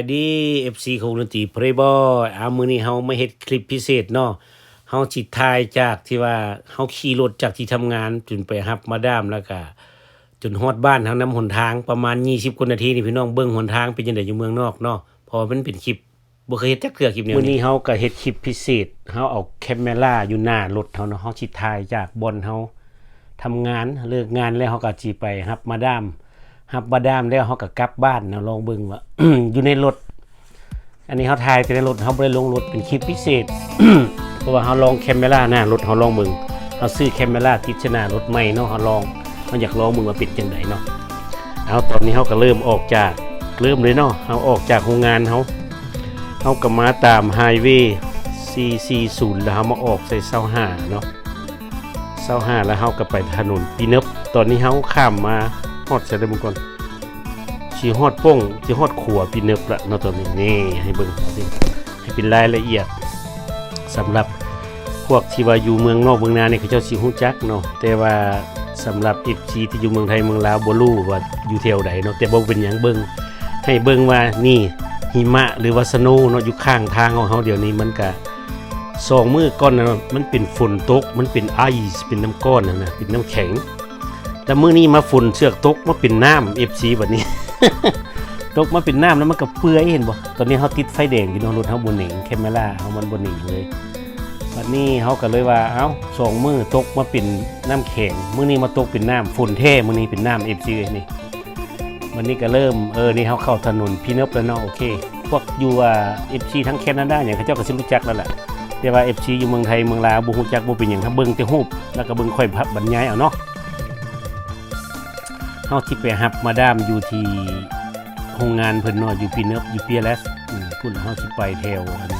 ายดี FC ของดนตรีเพลย์บอยอามือนี้เฮามาเฮ็ดคลิปพิเศษเนาะเฮาสิถ่ายจากที่ว่าเฮาขี่รถจากที่ทำงานจนไปรับมาดามแล้วก็จนฮอดบ้านทางน้ำหนทางประมาณ 20กว่านาทีนี่พี่น้องเบิ่งหนทางเป็นจังไดอยู่เมืองนอกเนาะเพอมันเป็นคลิปบ่เคยเฮ็ดจักเทื่อคลิปนี้มื้อนี้เฮาก็เฮ็ดคลิปพิเศษเฮาเอาแคมเมราอยู่หน้ารถเฮาเนาะเฮาสิถ่ายจากบอนเฮาทำงานเลิกงานแล้วเขาก็จีไปฮับมาดาม ฮับมาดามแล้วเขาก็กลับบ้านนะลองเบิ่งว่าอยู่ในรถ อันนี้เขาถ่ายแต่ในรถเขาไม่ได้ลงรถเป็นคลิปพิเศษ เพราะว่าเขาลองแคมเมราหน้ารถเขาลองเบิ่งเขาซื้อแคมเมราติดชนารถใหม่เนาะเขาลองเขาอยากลองมึงว่าเป็นจังไดเนาะเอาตอนนี้เขาก็เริ่มออกจากเริ่มเลยเนาะเขาออกจากโรงงานเขาเขาก็มาตามไฮเวย์ 440 แล้วเขามาออกใส่เสาห้าเนาะเศร้าห้าแล้วเฮาก็ไปถนนปีนบตอนนี้เฮาข้ามมา ฮอดเสด็จมก่อนชีฮอดป้งชีฮอดขัวปีเนบละเนาะตอนนี้นี่ให้เบิ่งสิให้เป็นรายละเอียดสำหรับพวกที่ว่าอยู่เมืองนอกเมืองนาเนี่ยเขาเจ้าสิฮู้จักเนาะแต่ว่าสำหรับ FC ที่อยู่เมืองไทยเมืองลาวบ่รู้ว่าอยู่แถวใดเนาะแต่บ่เป็นหยังเบิ่งให้เบิ่งว่านี่หิมะหรือว่าสโนเนาะอยู่ข้างทางของเฮาเดี๋ยวนี้มันก็สองมือก้อนนะมันเป็นฝนตก มันเป็นไอซ์เป็นน้ำก้อนนะนะเป็นน้ำแข็ง แล้วมือนี้มาฝุ่นเสือกตกมาเป็นน้ำเอฟซีแบบนี้ ตกมาเป็นน้ำแล้วมันก็เปื่อยเห็นบ่ตอนนี้เขาติดไฟแดงอยู่เนอะรถเขาบนเหน่งแคมเมราเขามันบนเหน่งเลยวันนี้เขาก็เลยว่าเอ้าสองมือตกมาเป็นน้ำแข็งมือนี้มาตกเป็นน้ำฝุ่นเท่มือนี้เป็นน้ำเอฟซีนี่วันนี้ก็เริ่มเออนี่เขาเข้าถนนพีเนบแล้วเนาะโอเค พวกอยู่ว่าเอฟซีทั้งแคนาดาอย่างเขาเจ้าก็สิรู้จักแล้วแหละแต่ว่า FC อยู่เมืองไทยเมืองลาวบ่ฮู้จักบ่เป็นหยังครับเบิ่งแต่รูปแล้วก็เบิ่งค่อยพับบรรยายเอาเนาะ เฮาที่ไปรับมาดามอยู่ที่โรงงานเพิ่นเนาะอยู่ปีเนิบอยู่เปียเลสอืมพุ่นเฮาสิไปแถวอัน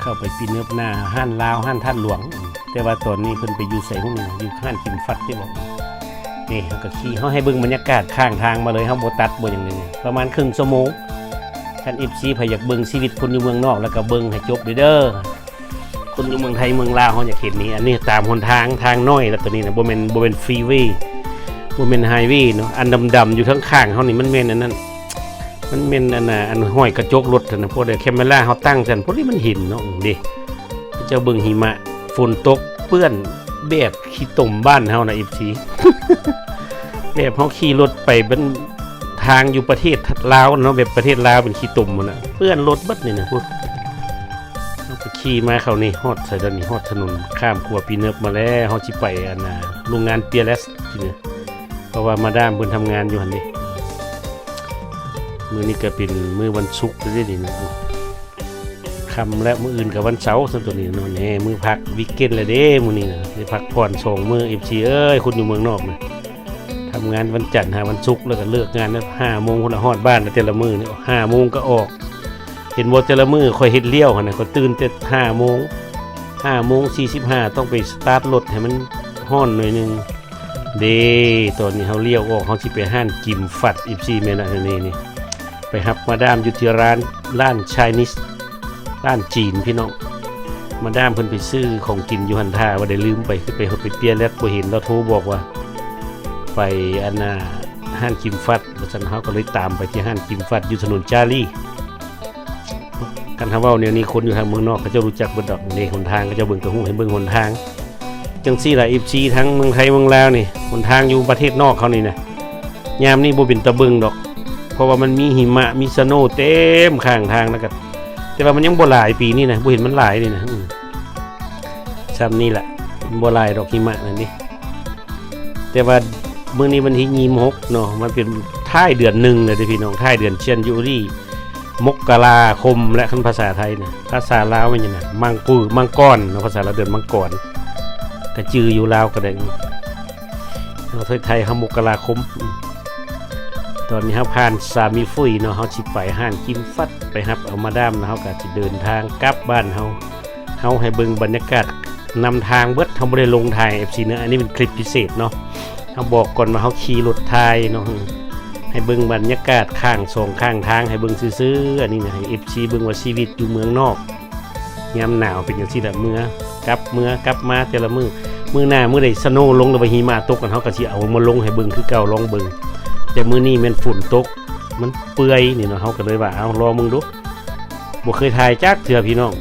เข้าไปปีเนิบหน้าห้านลาวห้านท่านหลวง แต่ว่าตอนนี้เพิ่นไปอยู่ไสห้องนึงอยู่ห้านกินฟัดที่บอกนี่เฮาก็ขี่เฮาให้เบิ่งบรรยากาศข้างทางมาเลยเฮาบ่ตัดบ่หยังเลยเนี่ยประมาณครึ่งชั่วโมงท่านเอฟซีพยากเบิ่งชีวิตคนอยู่เมืองนอกแล้วก็เบิ่งให้จบเด้อเด้อคนอยู่เมืองไทยเมืองลาวเขาอยากเห็นนี้อันนี้ตามหนทางทางน้อยแล้วตัวนี้นะบ่แม่นบ่แม่นฟรีเวย์ บ่แม่นไฮวย์เนาะอันดำๆอยู่ข้างเขานี่มันแม่นอันนั้นมันแม่นอันน่ะอันห้อยกระจกรถน่ะนะพวกเดี๋ยวแคมเมราเขาตั้งกันพวกนี้มันห็นเนาะดิเจ้าเบิ่งหิมะฝนตกเปื้อนแบบขี้ตมบ้านเฮานะ FC แบบเขาขี่รถไปเป็นทางอยู่ประเทศลาวเนาะแบบประเทศลาวเป็นขี้ตุ่มหมันนะเพื่อนรถเบัดนี่นะพูดเราก็ขี่มาเขานี่ฮอดใส่ตอนนี้ฮอดถนนข้ามขัวปีเนิบมาแล้วเฮาสิไปอันน่ะโรงงานเปียเลสทีนี้ เพราะว่ามาด้ามเพิ่นทำงานอยู่หันนี่มือนี้ก็เป็นมือวันศุกร์เด้นี่นะคำและมืออื่นกับวันเสาร์ซั่นตัวนี้นาะแน่มือพักวีคเอนด์เลยเด้มือนี้นะได้พักผ่อนสองมื้อ FC เอ้ยคุณอยู่เมืองนอกนะทำงานวันจันทร์หาวันศุกร์แล้วก็เลิกงานนะห้าโมงคนละฮอดบ้านแต่ละมือนี่ห้าโมงก็ออก เห็นว่าแต่ละมือคอยเฮ็ดเลี้ยวนะก็ตื่นแต่ห้าโมงห้าโมงสี่สิบห้าต้องไปสตาร์ทรถให้มันห้อนหน่อยนึง เด้ตอนนี้เขาเลี้ยวออกเขาสิไปห้านกิมฟัดอีซีเมนะนี่นี่ไปฮับมาดามอยู่ที่ร้านร้านชายนิสร้านจีนพี่น้องมาดามเพิ่นไปซื้อของกินอยู่หันท่าว่าได้ลืมไปคือไปไปเปลี่ยนแล้วบ่เห็นแล้วโทรบอกว่า ไปอันน่ะห้านกิมฟัดแล้วฉันเขาก็เลยตามไปที่ห้านกิมฟัดอยู่ถนนจารีกันทำว่าเนี่ยนี่คนอยู่ทางเมืองนอกเขาจะรู้จักเบิดดอกในหนทางก็จะเบิ่งกระหูให้เบิ่งหนทาง จังซี่ล่ะ FC ทั้งเมืองไทยเมืองลาวนี่หนทางอยู่ประเทศนอกเขานี่นะยามนี่บ่เป็นตะเบิงดอก เพราะว่ามันมีหิมะมีสโนว์เต็มข้างทางแล้วก็แต่ว่ามันยังบ่หลายปีนี่นะบ่เห็นมันหลายนี่นะซ้ำนี่แหละบ่หลายดอกหิมะนั่นนี่แต่ว่าเมื่อนี้วันที่ยี่มกเนาะมันเป็นท้ายเดือนหนึ่งเลยเด้อพี่น้องท้ายเดือนเชียนยูรี่มกราคมและคันภาษาไทยนะภาษาลาวมันยังไงมังปูมังกรเนะภาษาลาวเดือนมังกร ระจืออยู่ลาวก็ได้เราไทยไทยเขามุกราคม ตอนนี้เขาผ่านสามีฟุยเนาะเขาสิไปห้านกิมฟัดไปฮับเอามาดามเนาะเขาก็จะเดินทางกลับบ้านเขาเขาให้เบิ่งบรรยากาศนำทางเบิดเขาไม่ได้ลงถ่าย FC เนอะอันนี้เป็นคลิปพิเศษเนาะเขาบอกก่อนว่าเขาขี่รถไทยเนาะให้เบิ่งบรรยากาศข้างสองข้างทางให้เบิ่งซื่อๆอันนี้นะให้ FC เบิ่งว่าชีวิตอยู่เมืองนอก ยามหนาวเป็นอย่างที่ละเมื่อกลับเมื่อกลับมาแต่ละมือมือหน้ามือใดสโนว์ลงแล้วไปหิมะตกกันเขาก็สิเอามาลงให้เบิ่งคือเก่าลองเบิ่งแต่มือนี้ม่นฝุ่นตก มันเปื่อยนี่เนาะเฮาก็เลยว่าเอารอมึงดูบ่เคยถ่ายจักเทื่อพี่น้อง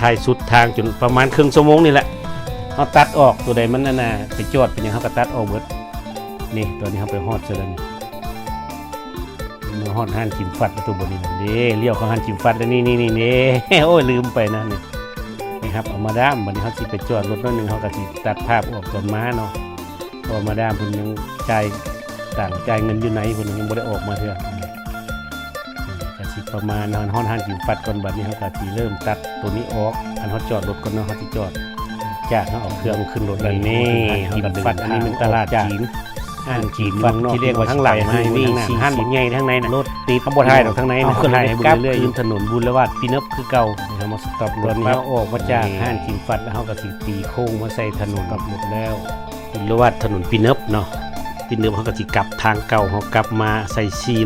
ถ่ายสุดทางจนประมาณครึ่งชั่วโมงนี่แหละเฮาตัดออกตัวใดมันนั่นน่ะไปจอดเป็นหยังเฮาก็ตัดออกเบิดนี่ตัวนี้เฮาไปฮอดซะแล้ว นี่มาฮอดห้านกินฟัดประตูบนนี่นะนี่เลี้ยวเข้าห้านกินฟัดแล้วนี่นี่นี่นี่โอ้ยลืมไปนะนี่นี่ครับเอามาด้ามบัดนี้เฮาสิไปจอดรถนิดนึงเฮาก็สิตัดภาพออกตอนมาเนาะเพอมาด้ามเพิ่นยังจ่ายต่างจ่ายเงินอยู่ไหนเพิ่นยังบ่ได้ออกมาเทื่อก็สิประมาณฮอนฮอนหันกินฟัดก่อนบัดนี้เขาก็สิเริ่มตัดตัวนี้ออกอันเขาจอดรถก่อนเนาะเขาสิจอดจากเขาเอาเครื่องขึ้นรถแล้วนี่เขาก็ฟัดอันนี้มันตลาดจีน ห้างจีนฟัดที่เรียกว่าทั้งหลังให้นี่ห้างใหญ่ทั้งในน่ะรถติดข้างบนท้ายดอกทั้งในนะขึ้นให้เรื่อยๆยืนถนนบุญละวาดปีนับคือเก่าเขามาสต็อปรถแล้วออกมาจากห้างกินฟัดแล้วเขาก็สิตีโค้งมาใส่ถนนกับรถแล้วบุญละวาดถนนปีนับเนาะปีนับเขาก็สิกลับทางเก่าเขากลับมาใส่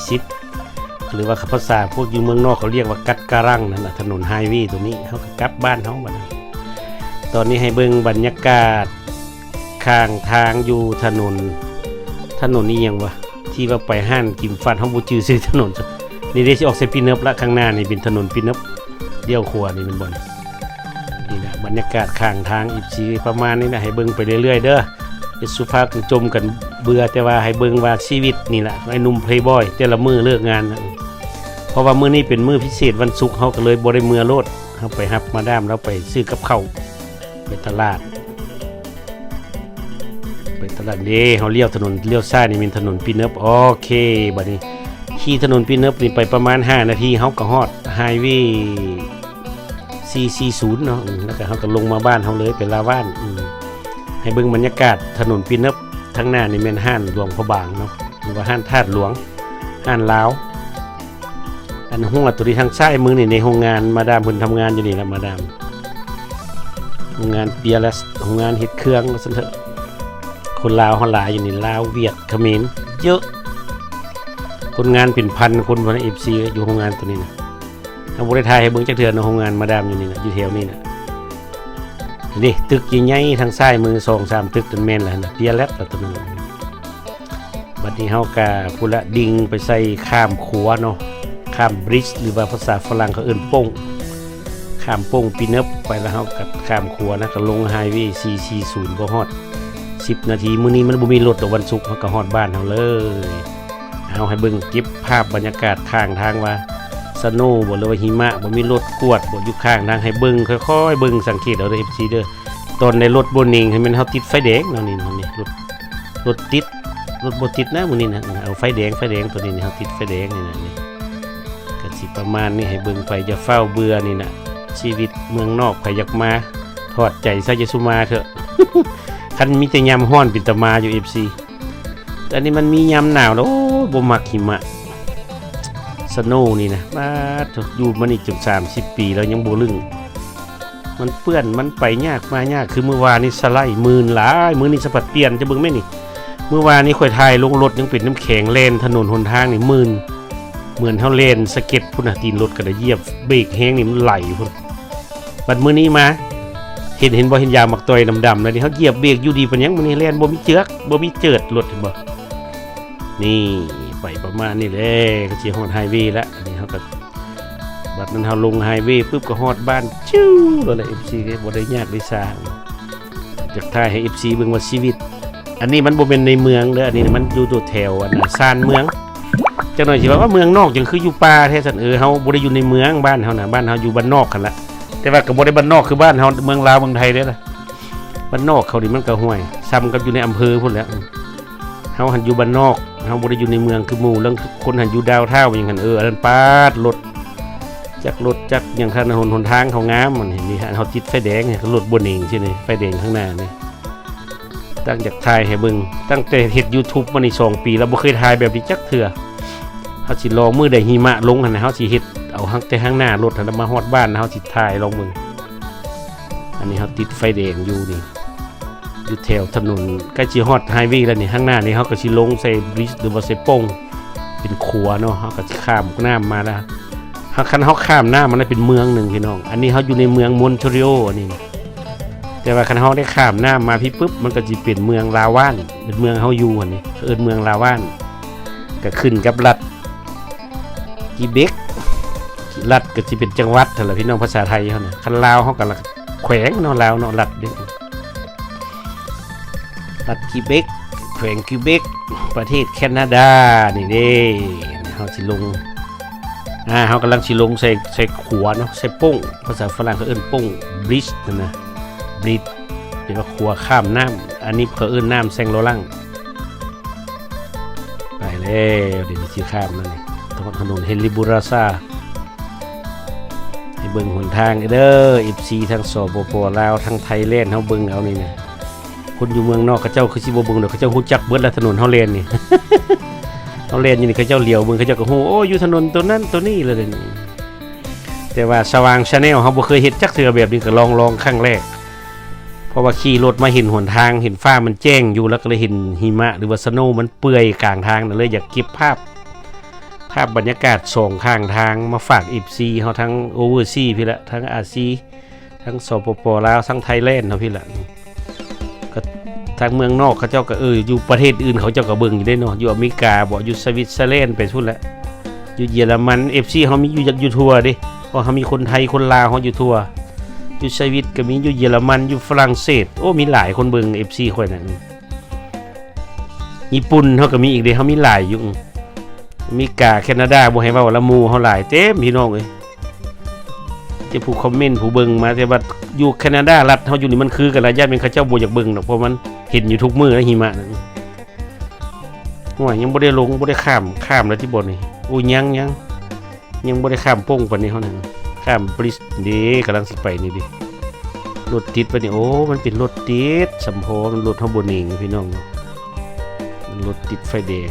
440หรือว่าภาษาพวกอยู่เมืองนอกเขาเรียกว่ากัดการังนั่นแหละถนนไฮเวย์ตัวนี้เขาก็กลับบ้านเขาบัดนี้ตอนนี้ให้เบิ่งบรรยากาศ ข้างทางอยู่ถนน ถนนนี้ยังวะที่ว่าไปห้านกิมฟันเขาบูจือซื้อถนนนี่ได้ออกเซปินเนบละข้างหน้านี่เป็นถนนปินเนบเดี่ยวขัวนี่มันบนนี่นะบรรยากาศข้างทางอีกชีประมาณนี้นะให้เบิ่งไปเรื่อยๆเด้อจะสุภาพจมกันเบื่อแต่ว่าให้เบิ่งว่าชีวิตนี่แหละไอ้นุ่มเพลย์บอยแต่ละมือเลิกงานนะเพราะว่ามื้อนี้เป็นมื้อพิเศษวันศุกร์เขาก็เลยบ่ได้เมือโลดเขาไปรับมาดามแล้วไปซื้อกับเข้าไปตลาด ไปตลาดเด้เขาเลี้ยวถนนเลี้ยวซ้ายนี่เป็นถนนปีเนิบโอเคบัดนี้ขี่ถนนปีเนิบนี่ไปประมาณ 5 นาทีเขาก็ฮอดไฮเวย์440เนาะแล้วก็เขาก็ลงมาบ้านเขาเลยไปลาบ้านให้เบิ่งบรรยากาศถนนปีเนิบทั้งหน้านี่แม่นห้านหลวงพระบางเนาะหรือว่าห้านธาตุหลวงห้านลาวอันหัวตัวที่ทางซ้ายมือนี่ในโรงงานมาดามเพิ่นทำงานอยู่นี่แหละมาดามโรงงานเปียและโรงงานเฮ็ดเครื่องว่าซั่นเถอะ คนลาวฮาหลายอยู่นี่ลาวเวียดเขมรเยอะ คนงานเป็นพันคนวัน FC อยู่โรงงานตัวนี้นะทำบริทยให้เบิ่งจักเทื่อในโรงงานมาดามอยู่นี่นะอยู่แถวนี้นะนี่ตึกใหญ่ๆทางซ้ายมือ2 3ตึกนั่นแมนแหละนะเปียและตัวนึงบัดนี้เฮากะพุ่นละดิงไปใส่ข้ามขัวเนาะข้ามบริดจ์หรือว่าภาษาฝรั่งเขาเอิ่นป้งข้ามโป้งปีนับไปแล้วเขากับข้ามขัวนะก็ลงไฮเวย์440ก็ฮอด 10 นาที มื้อนี้มันบ่มีรถดอกวันศุกร์เขาก็ฮอดบ้านเขาเลยเอาให้เบิ่งเก็บภาพบรรยากาศข้างทางว่าสโนว์บ่หรือว่าหิมะบ่มีรถกวดบ่อยู่ข้างทางให้เบิ่งค่อยๆเบิ่งสังเกตเอาเด้อ FC เด้อตอนในรถบ่นิ่งให้มันเฮาติดไฟแดงเนาะนี่เนาะนี่รถรถติดรถบ่ติดนะมื้อนี้นะเอาไฟแดงไฟแดงตัวนี้นี่เฮาติดไฟแดงนี่นะนี่ก็สิประมาณนี้ให้เบิ่งไปจะเฝ้าเบื่อนี่นะชีวิตเมืองนอกไปอยากมาถอดใจซะจะสุมาเถอะ คันมีแต่ยามฮ้อนป็นตมาอยู่ FC แต่นี้มันมียามหนาวแล้วบ่มักหิมะสโนว์นี่นะมาถอะอยู่มานี่จน30ปีแล้วยังบ่ลึงมันเปื้อนมันไปยากมายากคือเมื่อวานนี้สไลด์หมื่นหลายมื้อนี้สะพัดเปลี่ยนจะเบิ่งแม่นี่ เมื่อวานนี้ข่อยถ่ายลงรถยังเป็นน้ำแข็งเลนถนนหนทางนี่หมื่นเหมือนเท่าเลนสเก็ตพุ่นตีนรถก็ได้เหยียบเบรกแห้งนี่มันไหลพุ่นบัดมือนี้มา ห็นเห็นบ่เห็นยางมักตอยดำๆแล้วนี่เขาเหยียบเบรกอยู่ดีปานยังมื้อนี้แล่นบ่มีเจือกบ่มีเจิดรถเห็นบ่นี่ไปประมาณนี้แหละก็สิฮอดไฮเวย์ละนนี้เฮาก็บัดนั้นเฮาลงไฮเวย์ปุ๊บก็ฮอดบ้านชิวแล้วแหละ FC ก็บ่ได้ยากได้สร้างอยากถ่ายให้ FC เบิ่งว่าชีวิต อันนี้มันบ่เป็นในเมืองเด้ออันนี้มันอยู่ตัวแถวอันน่ะซานเมืองจังหน่อยสิว่าว่าเมืองนอกจังคืออยู่ป่าแท้สันเออเฮาบ่ได้อยู่ในเมืองบ้านเฮาน่ะบ้านเฮาอยู่บ้านนอกกันละ แต่ว่าก็บ่ได้บ้านนอกคือบ้านเฮาเมืองลาวเมืองไทยเด้ล่ะบ้านนอกเขานี่มันก็ห่วยซ้ำกับอยู่ในอำเภอพุ่นแหล้วเฮาหันอยู่บ้านนอกเฮาบ่ได้อยู่ในเมืองคือหมู่เรื่องคนหันอยู่ดาวเท่าอย่างนั้นเอออันนั้นปาดรถจักรถจักอย่างถนนหนทางเขางามมันเห็นนี่ฮะเฮาติดไฟแดงเนี่ยรถบ่เองใช่ไหมไฟแดงข้างหน้านี่ตั้งจากถ่ายให้เบิ่งตั้งแต่เฮ็ด YouTube มานี่สองปี แล้วบ่เคยถ่ายแบบนี้จักเทื่อเขาสิรอมือใดหิมะลงหั่นนะเขาสิเฮ็ด เอาหักแต่ข้างหน้ารถหั่นนมาฮอดบ้านนะเขาสิถ่ายลงมึง อันนี้เขาติดไฟแดงอยู่นี่อยู่แถวถนนใกล้สิฮอดไฮวย์แล้วนี่ข้างหน้านี่เขาก็สิลงใส่บริดจ์หรือว่าใส่โป้งเป็นขัวเนาะเขาก็สิข้ามน้ำมาแล้วหาคันเขาข้ามหน้ำมันได้เป็นเมืองหนึ่งพี่น้อง อันนี้เขาอยู่ในเมืองมอนทรีโออันนี้แต่ว่าคันเขาได้ข้ามหน้ำมาพี่ปุ๊บมันก็สิเป็นเมืองลาวานเป็นเมืองเขาอยู่อันนี้เอิ้นเมืองลาวานก็ขึ้นกับรัฐกีเบก รัฐก็สิเป็นจังหวัดนั่นแหละพี่น้องภาษาไทยเฮาน่ะคันลาวเฮาก็ละแขวงเนาะลาวเนาะรัฐเด้รัฐกีเบกแขวงกีเบกประเทศแคนาดานี่เด้เฮาสิลงอ่าเฮากำลังสิลงใส่ใส่ขัวเนาะใส่ป้งภาษาฝรั่งเขาเอิ้นป้งบริดจ์นั่นนะบริดแปลว่าขัวข้ามน้ำอันนี้เขาเอิ้นน้ำแซงโลลังไปแล้วเดี๋ยวนี้สิข้ามนั่นนี่ตรงถนนเฮลิบูราซา เบิ่งหนทางเด้ออีซีทั้งสปปลาวทั้งไทยแลนด์เฮาเบิ่งเอานี่นะคนอยู่เมืองนอกเขาเจ้าคือสิบ่เบิ่งดอกเขาเจ้าฮู้จักเบิดแล้วถนนเฮาแล่นนี่ เฮาแล่นอยู่นี่เขาเจ้าเหลียวเบิ่งเขาเจ้าก็ฮู้โอ้อยู่ถนนตัวนั้นตัวนี้เลยนี่แต่ว่าสว่างชาแนลเฮาบ่เคยเฮ็ดจักเทื่อแบบนี้ก็ลองลองครั้งแรก เพราะว่าขี่รถมาเห็นหนทางเห็นฟ้ามันแจ้งอยู่แล้วก็เลยเห็นหิมะ หรือว่าสโนว์มันเปื่อยกลางทางนั่นเลยอยากเก็บภาพ ภาพบรรยากาศสองข้างทางมาฝากอีฟซีเขาทั้งโอเวอร์ซีพี่ละทั้งอาซีทั้งสปปลาวทั้งไทยแลนด์เขาพี่ละก็ทางเมืองนอกเขาเจ้าก็เอออยู่ประเทศอื่นเขาเจ้าก็เบิ่งอยู่ได้เนาะอยู่อเมริกาบอกอยู่สวิตเซอร์แลนด์ไปทุนละอยู่เยอรมันเอฟซีเขามีอยู่อยู่ทัวร์ดิเพราะเขามีคนไทยคนลาวเขาอยู่ทัวร์อยู่สวิตก็มีอยู่เยอรมันอยู่ฝรั่งเศสโอ้มีหลายคนเบิ่ง FC ค่อยนั่นญี่ปุ่นเขาก็มีอีกเด้เขามีหลายอยู่ มริกาแคนาดาบ่ให้เว้าละมูเขาหลายเต็มพี่น้องเอ้ยที่ผู้คอมเมนต์ผู้เบิ่งมาแต่ว่าอยู่แคนาดารัฐเฮาอยู่นี่มันคือกันละญาติเป็นเขาเจ้าบ่อยากเบิ่งดอกเพราะมันเห็นอยู่ทุกมื้อแล้วหิมะนั่นโอ้ยยังบ่ได้ลงบ่ได้ข้ามข้ามแล้วที่บ่นี่โอ้ยยังยังยังบ่ได้ข้ามโป้งปานนี้เฮานั่นข้ามบริสดีกำลังสิไปนี่ดิรถติดไปนี่โอ้มันเป็นรถติดสัมโพมันรถทบนเองพี่น้องมันรถติดไฟแดง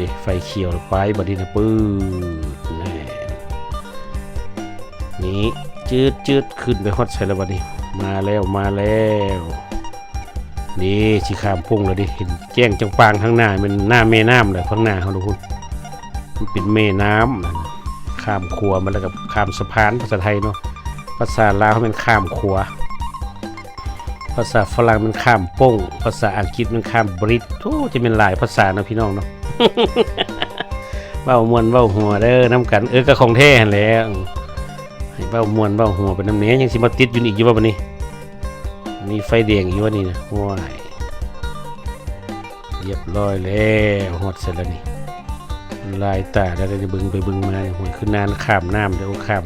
นี่ไฟเขียวไปบัดนี้นะปื้ดแน่นี่จืดจืดขึ้นไปฮอดใส่แล้วบัดนี้ มาแล้วมาแล้ว นี่สิข้ามพุ่งแล้วดิเห็นแจ้งจังปางข้างหน้ามันหน้าแม่น้ำเลยข้างหน้าเขาทุกคนมันเป็นแม่น้ำข้ามขัวมันแล้วกับข้ามสะพานภาษาไทยเนาะภาษาลาวมันข้ามขัวภาษาฝรั่งมันข้ามป้ง ภาษาอังกฤษมันข้ามบริตโอ้จะเป็นหลายภาษาเนาะพี่น้องเนาะ เว้ามวนเว้าหัวเด้อน้ำกัน เออก็ของแท้หั่นแล้วให้เว้ามวนเว้าหัวเป็นน้ำเนี้ยยังสิมาติดอยู่นี่อีกอยู่ว่าบัดนี้มีไฟแดงอยู่ว่านี่นะว้ายเรียบร้อยแล้วหอดเสร็จแล้วนี่ลายตาแล้วได้บึงไปบึงมาเนี่ยโหยคือนานข้ามน้ำเดี๋ยวข้าม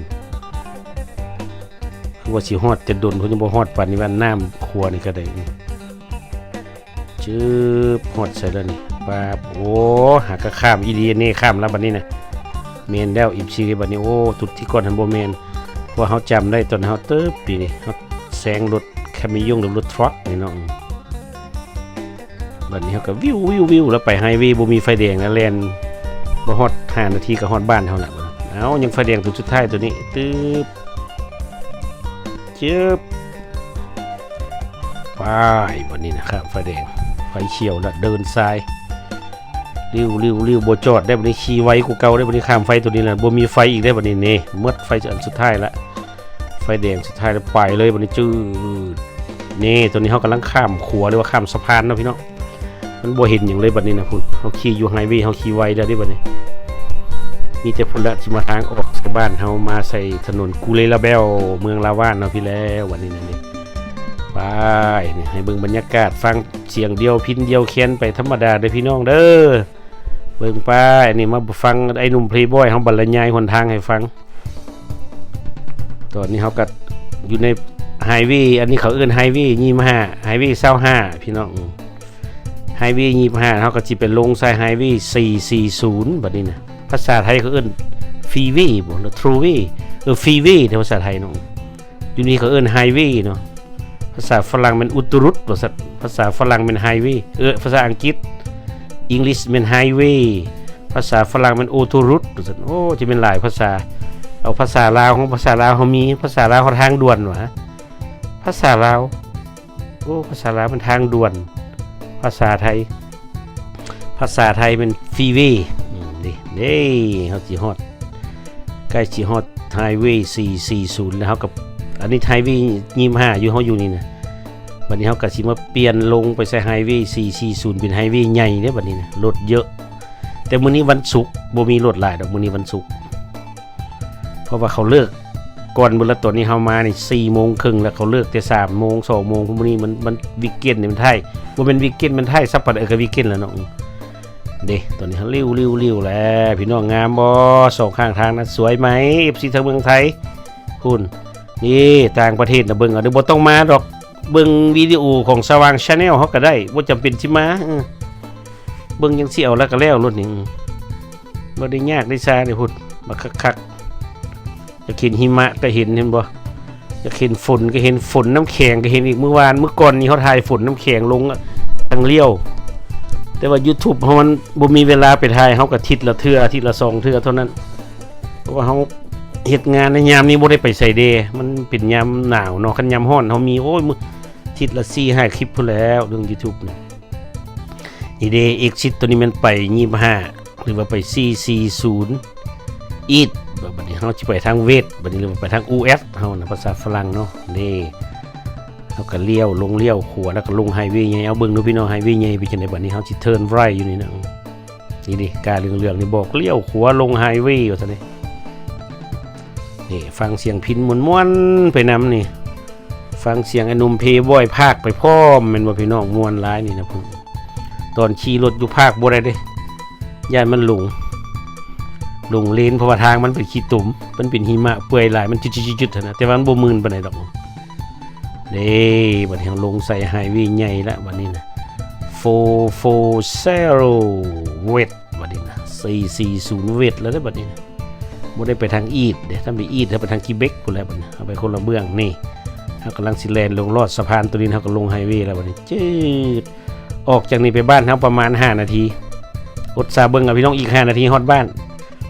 คือว่าสิฮอดจะดนเพิ่นบ่ฮอดปานนี้ว่าน้ำครัวนี่ก็ได้จืบฮอดใส่แล้วนี่ ปาบโอ้หากก็ข้ามอีดีนี่ข้ามแล้วบัดนี้นะเมนแล้วอีซีบัดนี้โอ้ทุดที่ก่อนหันบ่แม่นเพราะเฮาจำได้ตอนเฮาเติบปีนี่เฮาแซงรถแคมิยงหรือรถทรัคนี่เนาะบัดนี้เฮาก็วิววิววิวแล้วไปไฮเวย์บ่มีไฟแดงแล้วแลนบ่ฮอด5นาทีก็ฮอดบ้านเท่านั้นเอายังไฟแดงตัวสุดท้ายตัวนี้ตึ๊บจึ๊บไปบัดนี้นะครับไฟแดงไฟเขียวแล้วเดินซ้าย ริ้วริ้วริ้วบจอดได้บัดนี้ขี่ไว้กูเก่าได้บัดนี้ข้ามไฟตัวนี้แล้วบ่มีไฟอีกได้บัดนี้นี่หมดไฟอันสุดท้ายละไฟแดงสุดท้ายแล้วไปเลยบัดนี้จืดนี่ตัวนี้เฮากำลังข้ามขัวหรือว่าข้ามสะพานนะพี่น้องมันบ่เห็นอย่างเลยบัดนี้นะคุณเขาขี่อยู่ไฮเวย์เขาขี่ไวแล้วเดิบัดนี้มีแต่พลที่มาทางออกจากบ้านเฮามาใส่ถนนกูเลลาเบลเมืองลาวานเนาะพี่แล้ววันนี้นั่นนี่ไปนี่ให้เบิ่งบรรยากาศฟังเสียงเดียวพินเดียวเคียนไปธรรมดาเด้อพี่น้องเด้อ เบิ่งไปนี่มาฟังไอ้หนุ่มเพลย์บอยเฮาบรรยายหนทางให้ฟัง ตอนนี้เฮาก็อยู่ในไฮวย์อันนี้เขาเอิ้นไฮเวย์25ไฮวีเวย์25พี่น้องไฮวย์ยี่ห้าเขาก็จะเป็นลงสายไฮวย์สี่สี่ศูนย์แบบนี้นะภาษาไทยเขาเอิ้นฟีวย์บ่หรือทรูวย์เออฟีวย์ในภาษาไทยเนาะอยู่นี่เขาเอิ้นไฮวย์เนาะภาษาฝรั่งเป็นอุตรุตภาษาภาษาฝรั่งเป็นไฮวย์เออภาษาอังกฤษ อังกฤษเป็นไฮเวย์ภาษาฝรั่งเป็นโอทูรุตโอ้จะเป็นหลายภาษา เอาภาษาลาวของภาษาลาวเขามีภาษาลาวเขาทางด่วนวะภาษาลาวโอ้ภาษาลาวมันทางด่วน ภาษาไทย ภาษาไทยเป็นฟีเวย์นี่เด้เฮาสิฮอดใกล้สิฮอดไฮเวย์440แล้วเฮากับอันนี้ไฮเวย์25อยู่เฮาอยู่นี่นะ บัดนี้เฮาก็สิมาเปลี่ยนลงไปใส่ไฮเวย์440 เป็นไฮเวย์ใหญ่เด้บัดนี้นะรถเยอะ แต่มื้อนี้วันศุกร์บ่มีรถหลายดอกมื้อนี้วันศุกร์เพราะว่าเขาเลิกก่อนบุรตัวนี้เฮามานี่4โมงครึ่งแล้วเขาเลิกแต่3โมง2โมงมื้อนี้มันมันวีคเอนนี่มันไทยบ่เป็นวีคเอนด์มันไทยซับปะเออก็วีคเอนด์แล้วเนาะเด้ตัวนี้เฮาริ้วริ้วริ้วแล้วพี่น้องงามบ่สองข้างทางนั้นสวยไหม FC ทางเมืองไทยคุณนี่ต่างประเทศนะเบิ่งเอาเดี๋ยวบ่ต้องมาดอก เบิ่งวิดีโอของสว่างชาแนลเฮาก็ได้บ่จำเป็นสิมาเออเบิ่งจังสิเอาแล้วก็แล้วรถนี่อืมบ่ได้ยากได้ซาได้พุ่นมาคักๆอยากเห็นหิมะก็เห็นเห็นบ่อยากเห็นฝนก็เห็นฝนน้ำแข็งก็เห็นอีกเมื่อวานเมื่อก่อนนี้เขาถ่ายฝนน้ำแข็งลงทางเลี้ยว แต่ว่า YouTube เพราะมันบ่มีเวลาไปถ่ายเฮาก็ทิตย์ละเทื่ออาทิตย์ละสองเทื่อเท่านั้น เพราะว่าเฮาเหตุงานในยามนี้บ่ได้ไปใส่เดมันเป็นยามหนาวเนาะคันยามร้อนเฮามีโอ้ยมือ ทิตย์ละ4 5คลิปพุ่นแล้วเรื่อง YouTube นี่นี่เด exit ตัวนี้มันไป25หรือว่าไป440 eat บัดนี้เฮาสิไปทางเวทบัดนี้หรือว่าไปทาง US เฮานะภาษาฝรั่งเนาะนี่เฮาก็เลี้ยวลงเลี้ยวขวาแล้วก็ลงไฮเวย์ใหญ่เอาเบิ่งดูพี่น้องไฮเวย์ใหญ่ไปจังได๋บัดนี้เฮาสิ turn right อยู่นี่นะนี่ดิกาเหลืองๆนี่บอกเลี้ยวขวาลงไฮเวย์อยู่ซั่นนี่นี่ฟังเสียงพินม้วนๆไปนำนี่ ฟังเสียงอนุมเพย์บอยภาคไปพร้อมแม่นว่าพี่น้องมวนร้ายนี่นะพุ่นตอนขี่รถอยู่ภาคบ่ได้เด้ย่านมันหลงหลงเลนเพราะว่าทางมันเป็นขี้ตุ่มมันเป็นหิมะเปื่อยหลายมันจุดๆๆนะแต่ว่ามันบ่มึนปานใดดอกเด้บัดนี้เราลงใส่ไฮวย์ใหญ่ล้วบัดนี้นะ440เวทบัดนี้นะ440เวทแล้วเด้บัดนี้นะบ่ได้ไปทางอีดเด้ถ้าไปอีดถ้าไปทางกิเบกพุ่นแหล้วบัดนี้เอาไปคนละเบื้องนี่ เฮากำลังสิแลนลงลอดสะพานตัวนี้เฮาก็ลงไฮเวย์แล้วบัดนี้จืดออกจากนี้ไปบ้านเฮาประมาณ 5 นาทีอดซาเบิ่งกับพี่น้องอีก 5 นาทีฮอดบ้าน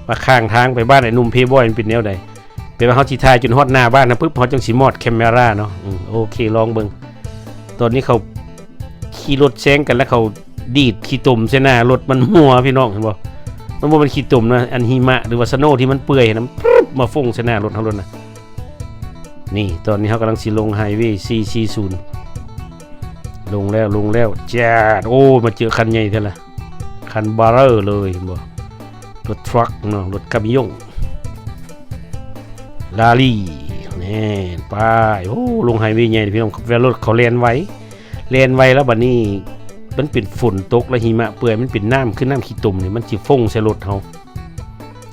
ว่าข้างทางไปบ้านไอ้นุ่มเพย์บอยมันเป็นแนวใดเป็นว่าเฮาสิถ่ายจนฮอดหน้าบ้านนะปึ๊บเฮาจังสิมอดแคมเมราเนาะอโอเคลองเบิ่งตอนนี้เขาขี่รถแซงกันแล้วเขาดีดขี้ตุ่มใส่หน้ารถมันมัวพี่น้องเห็นบ่มันบ่เป็นขี้ตุ่มนะอันหิมะหรือว่าสโนว์ที่มันเปื่อยนะมันปึ๊บมาฟงใส่หน้ารถเฮารถนะ นี่ตอนนี้เขากำลังสิลงไฮเวย์440 ลงแล้วลงแล้วจ้าดโอ้มาเจอคันใหญ่เท่าละคันบาร์เรอร์เลยบ่รถทรัคเนาะรถกามิยงลาลี่นี่ไป้ายโอ้ลงไฮเวย์ใหญ่พี่น้องแวรถเขาแลนไว้แลนไว้แล้วบัดนี้ มันเป็นฝนตกและหิมะเปื่อยมันเป็นน้ำขึ้นน้ำขี้ตุ่มนี่มันจิฟงใส่รถเฮา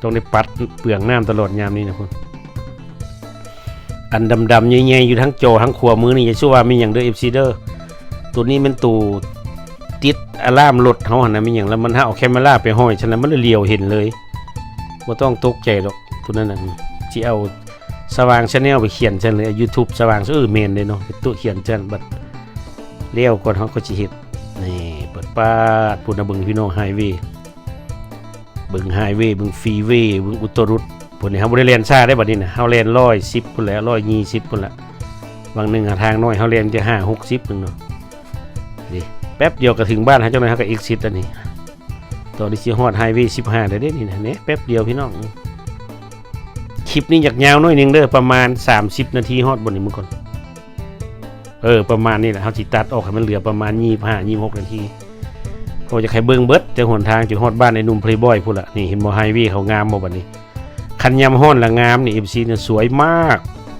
ต้องได้ปัดเปลืองน้ำตลอดยามนี้นะคุณ อันดำๆใหญ่ๆอยู่ทั้งโจทั้งขวามือนี่อย่าชื่อว่ามีอย่างเด้อ FC เด้อตัวนี้มันตูติดอะลามรถเฮาหั่นนะมีอย่างแล้วมันหาเอาแคมเมราไปห้อยฉะนั้นมันเลียวเห็นเลยบ่าต้องตกใจดอกตัวนั้นน่ะสิเอาสว่างชาแนลไปเขียนจันเลย YouTube สว่างเออเมนเลยเนาะเป็นตัวเขียนจันบัดเลี้ยวก่อนเฮาก็สิเฮ็ดนี่เปิดป้าดพูดนบึงพี่น้องไฮเวย์บึงไฮเวย์บึงฟรีเวย์บึงอุตรุด พุ่นนี่เฮาบ่ได้เรียนซ่าได้บัดนี้นะเฮาเรียน110พุ่นแล้ว120พุ่นละบางหนึงหาทางน้อยเฮาเรียนจะ5 60นึงเนาะดิแป๊บเดียวก็ถึงบ้านเฮาจังได๋เฮาก็ exit อันนี้ตอนนี้สิฮอดไฮเวย์15ได้เด้นี่นะเนี่ยแป๊บเดียวพี่น้องคลิปนี้อยากยาวน่อยหนึงเด้อประมาณ 30 นาทีฮอดบนนี้มึงก่อนเออประมาณนี้แหละเขาสิตัดออกให้มันเหลือประมาณยี่ห้ายี่หกนาทีเขาจะใครเบิ้งเบิดแต่หนทางจุดฮอดบ้านในหนุ่มเพลย์บอยพูดละนี่เห็นบ่ไฮเวย์เขางามบ่บัดนี้ คันยามฮ้อนละงามนี่เอฟซีเนี่ยสวยมาก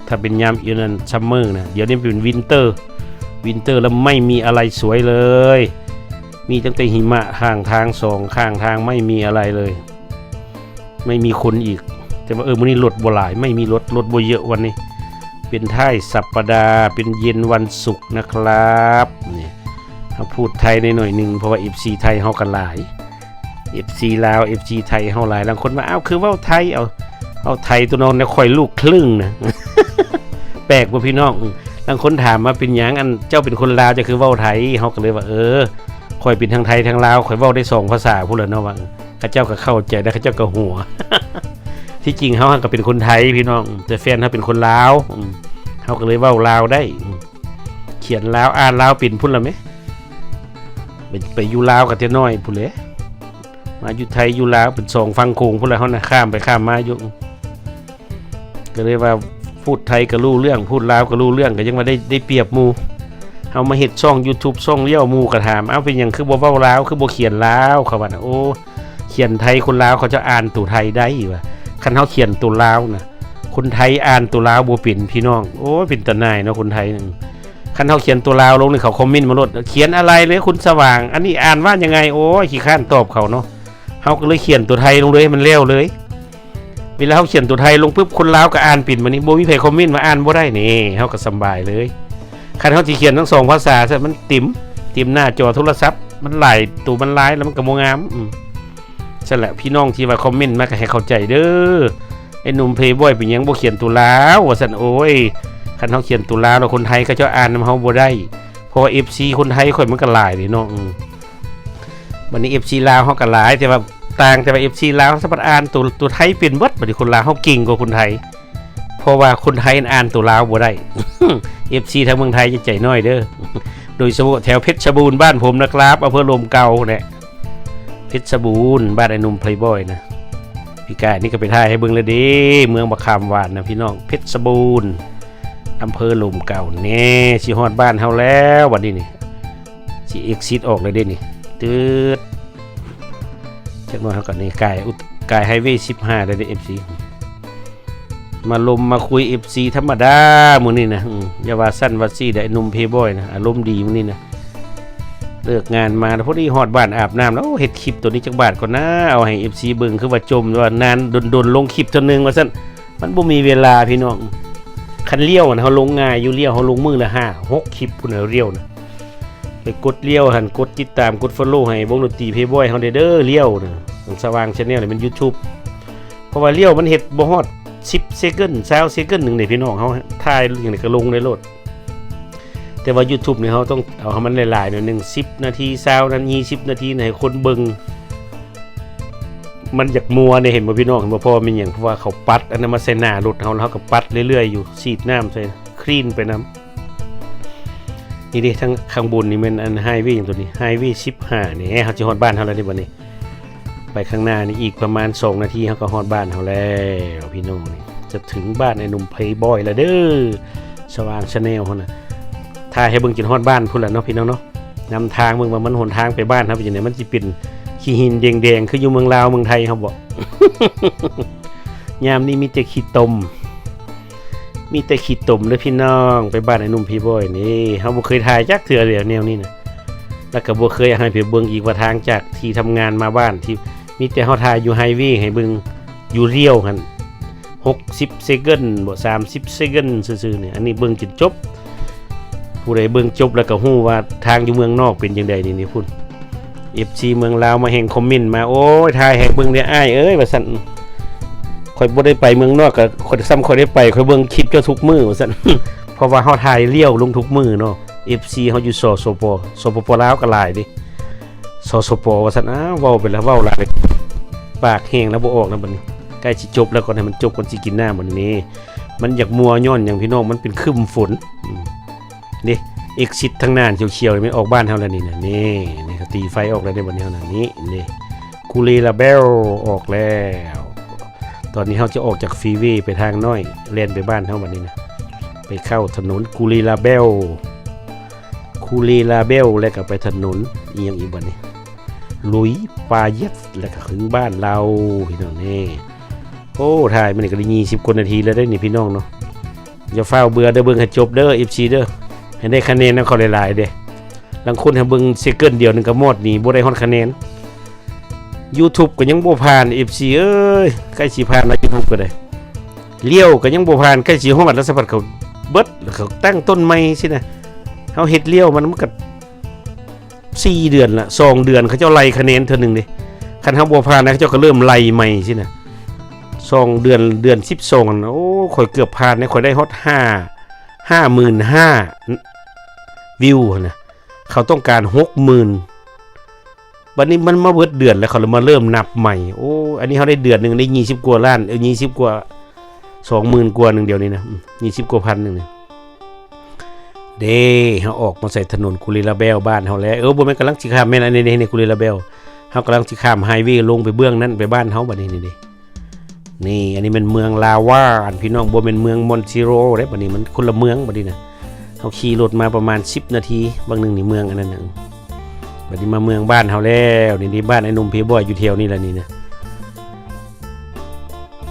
ถ้าเป็นยามอีนันซัมเมอร์นะเดี๋ยวนี้เป็นวินเตอร์วินเตอร์แล้วไม่มีอะไรสวยเลย มีตั้งแต่หิมะข้างทางสองข้างทางไม่มีอะไรเลย ไม่มีคนอีก แต่ว่าเออมื้อนี้รถบ่หลาย ไม่มีรถรถบ่เยอะวันนี้ เป็นท้ายสัปปดาห์เป็นเย็นวันศุกร์นะครับเนี่เขาพูดไทยในหน่อยหนึ่งเพราะว่า FC ไทยเฮากันหลาย FC ลาว FC ไทยเฮาหลายบางคนมาอ้าวคือว่าไทยเอา เอาไทยตัวน้องเนี่ยคอยลูกครึ่งนะแปลกบ่พี่น้องบางคนถามมาเป็นยังอันเจ้าเป็นคนลาวจะคือเว้าไทยเฮาก็เลยว่า เออคอยเป็นทั้งไทยทั้งลาวคอยเว้าได้สองภาษาพูดแล้วเนาะว่าข้าเจ้าก็เข้าใจแล้ข้าเจ้าก็หัว ที่จริงเขาก็เป็นคนไทยพี่น้อง แต่แฟนเขาเป็นคนลาวเขาก็เลยเว้าลาวได้ เขียนลาวอ่านลาวเป็นพุ่นละไหมไปไปอยู่ลาวกับเจ้น้อยพุ่นเลยมาอยู่ไทยอยู่ลาวเป็นสองฟังโคงพุ่นละเขานะข้ามไปข้ามมาอยู่ ก็เลยว่าพูดไทยก็รู้เรื่องพูดลาวก็รู้เรื่องก็ยังมาได้ได้เปรียบมูเอามาเฮ็ดช่อง YouTube ช่องเลี้ยวมูกระถามเอาเป็นอย่างคือบ่เว้าลาวคือบ่เขียนลาวเขาว่านะโอ้เขียนไทยคนลาวเขาจะอ่านตัวไทยได้อยู่ว่ะคันเฮาเขียนตัวลาวนะคนไทยอ่านตัวลาวบ่เป็นพี่น้องโอ้ยเป็นตาหนายเนาะคนไทยนึงคันเฮาเขียนตัวลาวลงนี่เขาคอมเมนต์มาลดเขียนอะไรเลยคุณสว่าง อันนี้อ่านว่ายังไงโอ้ขี้ข้านตอบเขาเนาะเฮาก็เลยเขียนตัวไทยลงเลยมันเร็วเลย เวลาเฮาเขียนตัวไทยลงปุ๊บคนลาวก็อ่านปิ่นมานี่บ่มีไผคอมเมนต์มาอ่านบ่ได้นี่เฮาก็สบายเลยคันเฮาสิเขียนทั้งสองภาษาซะมันติ่มติ่มหน้าจอโทรศัพท์ มันหลายตัวมันหลายแล้วมันก็บ่งามอืมใช่แหละพี่น้องที่ว่าคอมเมนต์มาก็ให้เข้าใจเด้อไอ้หนุ่มเพย์บอยเป็นยังบ่เขียนตัวลาวว่าซั่นโอ้ยคันเฮาเขียนตัวลาวแล้วคนไทยก็จะอ่านนำเฮาบ่ได้เพราะว่า FC คนไทยค่อยมันก็หลายนี่เนาะอืมวันนี้ FC ลาวเฮาก็หลายแต่ว่า ต่างแต่ว่า FC ลาวสามารอ่านตัวตัวไทยเป็นเบิดบัดนี้คนลาวเฮาเก่งกว่าคนไทย เพราะว่าคนไทยอ่านตัวลาวบ่ได้ FC ทางเมืองไทยจะใจน้อยเด้อโดยเฉพาะแถวเพชรบูรณ์บ้านผมนะครับอำเภอลมเก่าเนี่ยเพชรบูรณ์บ้านไอ้หนุ่มเพลย์บอยนะพี่กายนี่ก็ไปถ่ายให้เบิ่งเลยดิเมืองบะคามหวานนะพี่น้องเพชรบูรณ์อำเภอลมเก่าแน่สิฮอดบ้านเฮาแล้ววันนี้นี่สิเอ็กซิสออกเลยเด้นี่ตืด จักหน่อยเฮาก็นี่กายอุกายไฮเวย์15ได้เด้ FC มาลมมาคุย FC ธรรมดามื้อนี้นะอย่าว่าสั้นว่าซี่ได้นุ่มเพย์บอยนะอารมณ์ดีมือนี้นะเลิกงานมาแล้วพอดีฮอดบ้านอาบน้ำแล้วเฮ็ดคลิปตัวนี้จักบาทก่อนนะเอาให้ FC เบิ่งคือว่าจมว่านานดนๆลงคลิปเท่านึงว่าซั่นมันบ่มีเวลาพี่น้องคันเลี้ยวนะเฮาลงง่ายอยู่เลี้ยวเฮาลงมือละ5 6คลิปพุ่นเลี้ยวนะ ไปกดเลี้ยวหันกดติดตามกด follow ให้วงดนตรีเพย์บอยเฮาได้เด้อเลี้ยวนะของสว่าง Channel นี่มัน YouTube เพราะว่าเลี้ยวมันเฮ็ดบ่ฮอด10เซคันด์20เซคันด์หนึ่งนี่พี่น้องเฮาถ่ายอย่างนี้ก็ลงได้โลดแต่ว่า YouTube นี่เฮาต้องเอาให้มันหลายๆหน่อยหนึง10นาที20นาที20นาทีให้คนเบิงมันอยากมัวเนี่ยเห็นบ่พี่น้องเห็นบ่เพราะว่ามันหยังเพราะว่าเขาปัดอันนั้นมาใส่หน้ารถเฮาแล้วเฮาก็ปัดเรื่อยๆอยู่ฉีดน้ำใส่คลีนไปน้ำ นี่ดิทั้งข้างบนนี่มันอันไฮเวย์ตัวนี้ไฮเวย์15นี่เฮาสิฮอดบ้านเฮาแล้วนี่บัดนี้ไปข้างหน้านี่อีกประมาณ2นาทีเฮาก็ฮอดบ้านเฮาแล้วพี่น้องนี่จะถึงบ้านไอ้หนุ่มเพย์บอยแล้วเด้อสว่างชาแนลเฮานะถ่ายให้เบิ่งจนฮอดบ้านพุ่นล่ะเนาะพี่น้องเนาะนำทางเบิ่งว่ามันหนทางไปบ้านครับเป็นจังไดมันสิเป็นขี้หินแดงๆคืออยู่เมืองลาวเมืองไทยเฮาบ่ยามนี้มีแต่ขี้ตม มีแต่ขี้ตุ่มเด้อพี่น้องไปบ้านไอ้นุ่มพลย์บอยนี่เฮาบ่เคยถ่ายจักเทื่อเดียวแนวนี้นะแล้วก็บ่เคยให้ไปเบิ่งอีกว่าทางจากที่ทำงานมาบ้านที่มีแต่เฮาถ่ายอยู่ไฮวย์ให้เบิ่งอยู่เรียวหั่น60เซคันด์บ่30เซคันซื่อๆนี่อันนี้เบิ่งจนจบ ผู้ใดเบิ่งจบแล้วก็ฮู้ว่าทางอยู่เมืองนอกเป็นจังไดนี่นี่พุ่น FC เมืองลาวมาแห่งคอมเมนต์มาโอ้ยถ่ายให้เบิ่งได้อ้ายเอ้ยว่าซั่น ข่อยบ่ได้ไปเมืองนอกก็ข่อยซ้ำข่อยได้ไปข่อยเบิ่งคลิปเจ้าทุกมือว่าซั่น เพราะว่าเฮาถ่ายเลี้ยวลงทุกมือเนาะ FC เขาอยู่สสปสปปลาวก็หลายดิสสปว่าซั่นอ้าวเว้าไปแล้วเว้าหลายปากแห้งแล้วบ่ออกแล้วบัดนี้ใกล้สิจบแล้วก่อนให้มันจบก่อนสิกินหน้ำบัดนี้ มันอยากมัวย้อนอย่างพี่น้องมันเป็นครึมฝนนี่เอ็กซิททางหน้านเขียวๆนี่ออกบ้านเฮาแล้วนี่น่ะนี่นี่ตีไฟออกแล้วในบัดนี้เฮาน่ะนี่นี่คูเลลาเบลออกแล้ว ตอนนี้เฮาจะออกจากฟีวย์ไปทางน้อยแล่นไปบ้านเฮาบัดนี้นะไปเข้าถนนคูเลลาเบลคูเลลาเบลแล้วก็ไปถนนอียังอีกบ่นี่ลุยปาเย็ดแล้วก็ถึงบ้านเราพี่น้องนี่โอ้ถ่ายมันก็ได้20กว่านาทีแล้วได้นี่พี่น้องเนาะอย่าเฝ้าเบื่อเด้อเบิ่งให้จบเด้อ FC เด้อให้ได้คะแนนนำเขาหลายๆเด้บางคนให้เบิ่งเซกเกิลเดียวหนึงก็หมดนี่บ่ได้ฮอดคะแนน YouTube ก็ยังบ่ผ่าน FC เอ้ยใกล้สิผ่านแล้ว YouTube ก็ได้เลี้ยวก็ยังบ่ผ่านใกล้สิฮอดแล้วสักพักเขาเบิดเขาตั้งต้นใหม่สินะเขาเฮ็ดเลี้ยวมันมันก็สี่เดือนละสองเดือนเขาเจ้าไล่คะแนนเท่านึงดิคันเขาบัวพานนะเขาเจ้าก็เริ่มไล่ใหม่สินะสองเดือนเดือนสิบสองโอ้ข่อยเกือบผ่านเนี่ยข่อยได้ฮอตห้าห้าหมื่นห้าวิวนะเขาต้องการหกหมื่น วันนี้มันมาเบิดเดือนแล้วเขาเลยมาเริ่มนับใหม่โอ้อันนี้เขาได้เดือนหนึ่งได้ยี่สิบกว่าล้านเออยี่สิบกว่าสองหมื่นกว่าหนึ่งเดียวนี้นะยี่สิบกว่าพันหนึ่งเนี่ยเด้เฮาออกมาใส่ถนนกุลิลาเบลบ้านเฮาแล้วเออบ่แม่นกำลังสิข้ามแม่นอันนี้นี่กุลิลาเบลเฮากำลังสิข้ามไฮเวย์ลงไปเบื้องนั้นไปบ้านเฮาบัดนี้นี่เด้นี่อันนี้เป็นเมืองลาวาอันพี่น้องบ่แม่นเมืองมอนซิโรเด้บัดนี้มันคนละเมืองบัดนี้นะเฮาขี่รถมาประมาณ 10 นาทีบางหนึ่งในเมืองอันนั้นน่ะ บัดนี้มาเมืองบ้านเฮาแล้วนี่นี่บ้านไอ้นุ่มเพย์บอยอยู่แถวนี่แหละนี่นะ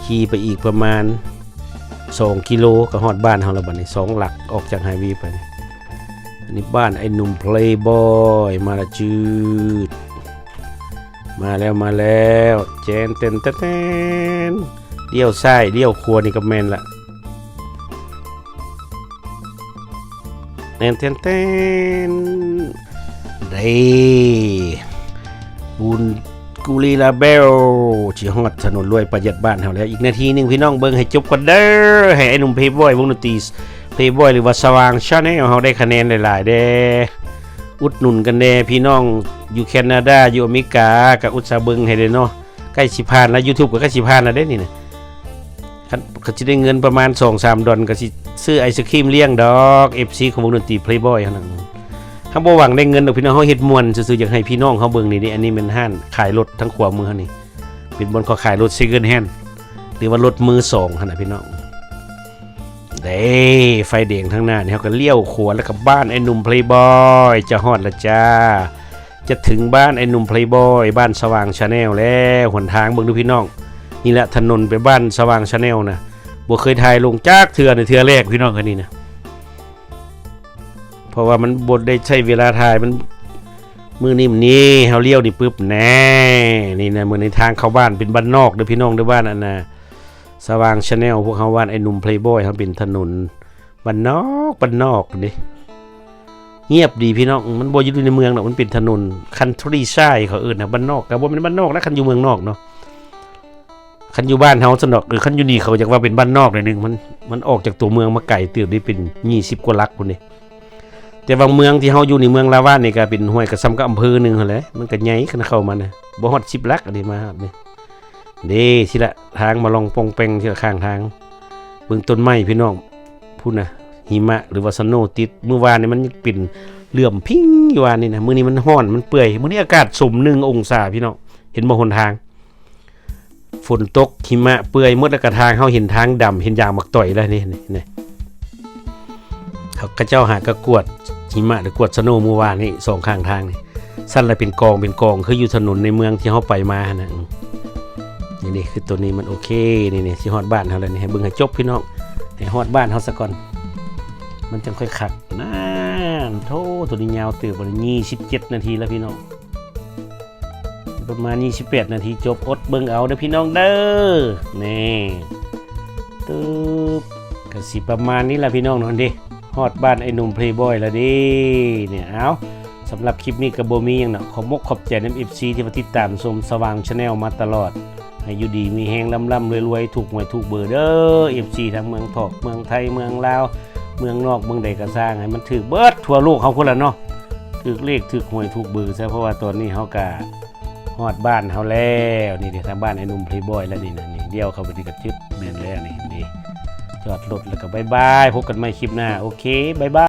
ขี่ไปอีกประมาณ2กิโลก็ฮอดบ้านเฮาแล้วบัดนี้สองหลักออกจากไฮวย์ไปนี่อันนี้บ้านไอ้หนุ่มเพลย์บอยมาละจืดมาแล้วมาแล้วเจนเต้นเต้นเต้นเลี้ยวซ้เลี้ยวขวนี่ก็แมนละเต้นเต้นเต ดบุญกุลีลาเบลชีฮอดถนนรวยประหยัดบ้านเฮาแล้วอีกนาทีหนึงพี่น้องเบิ่งให้จบก่อนเด้อให้ไอ้หนุ่มเพย์บอยวงดนตรีเพย์บอยหรือว่าสว่างชาแนลเฮาได้คะแนนหลายๆเด้อุดหนุนกันแน่พี่น้องอยู่แคนาดาอยู่อเมริกากับอุตสาเบิ่งให้เด้เนาะใกล้สิผ่านแล้ว YouTube ก็ใกล้สิผ่านแล้วเด้นี่นะคันก็สิได้เงินประมาณ 2-3 ดอลก็สิซื้อไอศครีมเลี้ยงดอก FC ของวงดนตรี Playboy หั่นน่ะ เขาบ่หวังได้เงินดอกพี่น้องเขาเฮ็ดมวนซื่อๆอยากให้พี่น้องเขาเบิ่งนี่นี่อันนี้เป็นห้านขายรถทั้งขวามือนี่เป็นบนเขาขายรถซิงเกิลแฮนด์หรือว่ารถมือสองหั่นน่ะพี่น้องเด้ไฟแดงทั้งหน้านี่เขาก็เลี้ยวขวาแล้วก็บ้านไอ้หนุ่มเพลย์บอยจะฮอดละจ้า จะถึงบ้านไอ้หนุ่มเพลย์บอยบ้านสว่างชาแนลแล้วหนทางเบิ่งดูพี่น้อง นี่แหละถนนไปบ้านสว่างชาแนลนะบ่เคยถ่ายลงจากเทือในเทือแรกพี่น้องคนนี้นะ ราะว่ามันบดได้ใช้เวลาถ่ายมันมือนิ่มนี่เฮาเลี้ยวนี่ปึ๊บแน่นี่นะมือในทางเข้าบ้านเป็นบ้านนอกเด้อพี่น้องเด้อบ้านอันน่ะสว่างชาแนลพวกเขาว่านไอ้หนุ่มเพลย์บอยเขาเป็นถนนบ้านนอกบ้านนอกนี่เงียบดีพี่น้องมันบ่อยู่ในเมืองหรอกมันเป็นถนนคันทรีไซเขาเอิ้นนะบ้านนอกก็บ่แม่นบ้านนอกนะคันอยู่เมืองนอกเนาะคันอยู่บ้านเฮาสนอกหรือคันอยู่นี่เขาอยากว่าเป็นบ้านนอกหน่อยนึงมันมันออกจากตัวเมืองมาไกลเติบได้เป็น20กว่าลักพุ่นนี่ แต่บางเมืองที่เฮาอยู่ในเมืองลาวานนี่ก็เป็นห้วยกระซ้ำกับอำเภอหนึงหั่นแหละมันก็ใหญ่คันเข้ามานะบ่ฮอด10ลักอันนี้มาครับนี่เด้สิละทางมาลองปองแปงที่ละข้างทางเบิ่งต้นไม้พี่น้องพูดนะหิมะหรือว่าสโนติดเมื่อวานนี่มันยังเป็นเหลื่อมพิงอยู่วานนี่นะมื้อนี้มันร้อนมันเปื่อยมื้อนี้อากาศสม1องศาพี่น้องเห็นบ่หนทาง ฝนตกหิมะเปื่อยหมดแล้วก็ทางเฮาเห็นทางดำเห็นยางมักต่อยแล้วนี่นี่เขาก็เจ้าหากระกวด หิมะหรือกวดสโนเมื่อวานนี่สองข้างทางนี่สั้นละเป็นกองเป็นกองคืออยู่ถนนในเมืองที่เขาไปมานะนี่นี่คือตัวนี้มันโอเคนี่นี่ที่ฮอดบ้านเขาแล้วนี่ให้เบิ่งให้จบพี่น้องให้ฮอดบ้านเขาซะก่อน มันจังค่อยขัดนั่นโธ่ตัวนี้ยาวตื่นวันนี้27นาทีแล้วพี่น้องประมาณ28นาทีจบอดเบิ่งเอาเด้อพี่น้องเด้อนี่ตึ๊บก็สิประมาณนี้ละพี่น้องนอนดิ ฮอดบ้านไอ้หนุ่มเพลย์บอยแล้วดิเนี่ยเอาสำหรับคลิปนี้กับโบมีอย่างเนาะขอบมกขอบใจน้ำเอฟซีที่มาติดตามชมสว่างชาแนลมาตลอดให้อยู่ดีมีแหงล่ำล่ำรวยๆถูกหวยถูกเบอร์เด้อเอฟซีทั้งเมืองถอกเมืองไทยเมืองลาวเมืองนอกเมืองใดก็สร้างให้มันถือเบิดทั่วโลกเขาคนละเนาะถือเลขถือหวยถูกเบอร์ซะเพราะว่าตอนนี้เขากะฮอดบ้านเขาแล้วนี่เดี๋ยวทางบ้านไอ้หนุ่มเพลย์บอยแล้วนี่นะนี่เดี่ยวเขาไปที่กระจึบเมนแล้วนี่นี่ จอดรถแล้วก็บายบายพบกันใหม่คลิปหน้า โอเคบายบาย